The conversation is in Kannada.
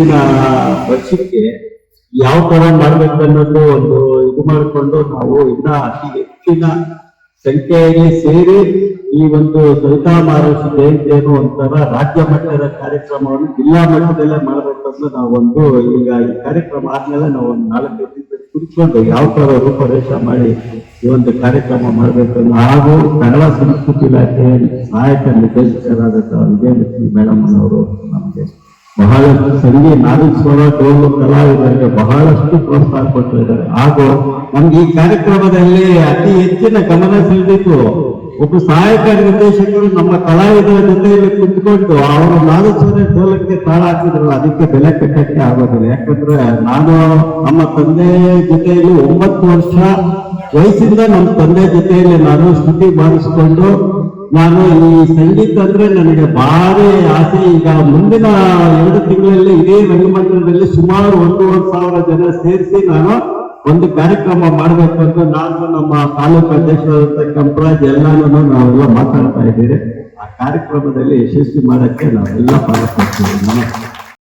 ಮುಂದಿನ ವರ್ಷಕ್ಕೆ ಯಾವ ತರ ಅನ್ನೋದು ಒಂದು ಇದು ಮಾಡಿಕೊಂಡು ನಾವು ಇನ್ನ ಅತಿ ಹೆಚ್ಚಿನ ಸಂಖ್ಯೆಯಲ್ಲಿ ಸೇರಿ ಈ ಒಂದು ಸವಿತಾ ಮಹಾರಾಷ್ಟ್ರ ಜಯಂತಿಯನ್ನು ಒಂಥರ ರಾಜ್ಯ ಮಟ್ಟದ ಕಾರ್ಯಕ್ರಮವನ್ನು ಜಿಲ್ಲಾ ಮಟ್ಟದಲ್ಲೇ ಮಾಡಬೇಕಂತ ನಾವೊಂದು ಈಗ ಈ ಕಾರ್ಯಕ್ರಮ ಆದ್ಮೇಲೆ ನಾವು ಒಂದು ದಿವಸ ಕುತ್ಕೊಂಡು ಯಾವ ತರ ರೂಪರೇಷ ಮಾಡಿ ಈ ಒಂದು ಕಾರ್ಯಕ್ರಮ ಮಾಡಬೇಕನ್ನು ಹಾಗೂ ಕನ್ನಡ ಸಂಸ್ಕೃತಿ ಇಲಾಖೆ ಸಹಾಯಕ ನಿರ್ದೇಶಕರಾದಂತಹ ವಿಜಯಲಕ್ಷ್ಮಿ ಮೇಡಮ್ ಅವರು ನಮ್ಮ ಸಂಗೀತ ನಾದಸ್ವರ ಡೋಲು ಕಲಾವಿದರಿಗೆ ಬಹಳಷ್ಟು ಪ್ರೋತ್ಸಾಹ ಕೊಟ್ಟಿದ್ದಾರೆ. ಹಾಗೂ ನಮ್ಗೆ ಈ ಕಾರ್ಯಕ್ರಮದಲ್ಲಿ ಅತಿ ಹೆಚ್ಚಿನ ಗಮನ ಸೆಳೆದಿತ್ತು ಒಬ್ಬ ಸಹಾಯಕ ನಿರ್ದೇಶಕರು ನಮ್ಮ ಕಲಾವಿದರ ಜೊತೆಯಲ್ಲಿ ಕುತ್ಕೊಂಡು ಅವರು ನಾದಸ್ವರ ಡೋಲಕ್ಕೆ ತಾಳ ಹಾಕಿದ್ರು. ಅದಕ್ಕೆ ಬೆಲೆ ಕಟ್ಟಕ್ಕೆ ಆಗೋದಿಲ್ಲ. ಯಾಕಂದ್ರೆ ನಾನು ನಮ್ಮ ತಂದೆ ಜೊತೆಯಲ್ಲಿ ಒಂಬತ್ತು ವರ್ಷ ವಯಸ್ಸಿಂದ ನಮ್ಮ ತಂದೆ ಜೊತೆಯಲ್ಲಿ ನಾನು ಸ್ಥಿತಿ ಮಾಡಿಸ್ಕೊಂಡು ನಾನು ಈ ಸಂಗೀತ ಅಂದ್ರೆ ನನಗೆ ಭಾರಿ ಆಸೆ. ಈಗ ಮುಂದಿನ ಎರಡು ತಿಂಗಳಲ್ಲಿ ಇದೇ ರಂಗಮಂದಿರದಲ್ಲಿ ಸುಮಾರು ಒಂದೂವರೆ ಸಾವಿರ ಜನ ಸೇರಿಸಿ ನಾನು ಒಂದು ಕಾರ್ಯಕ್ರಮ ಮಾಡಬೇಕು ಅಂತ ನಾನು ನಮ್ಮ ತಾಲೂಕು ಅಧ್ಯಕ್ಷರಾದಂತ ಕಂಪರಾಜ್ ಎಲ್ಲಾನು ನಾವೆಲ್ಲ ಮಾತಾಡ್ತಾ ಇದ್ದೀರಿ ಆ ಕಾರ್ಯಕ್ರಮದಲ್ಲಿ ಯಶಸ್ವಿ ಮಾಡಕ್ಕೆ ನಾವೆಲ್ಲ ಪಾಲ್ಗೊಳ್ತೀವಿ. ನಮಸ್ಕಾರ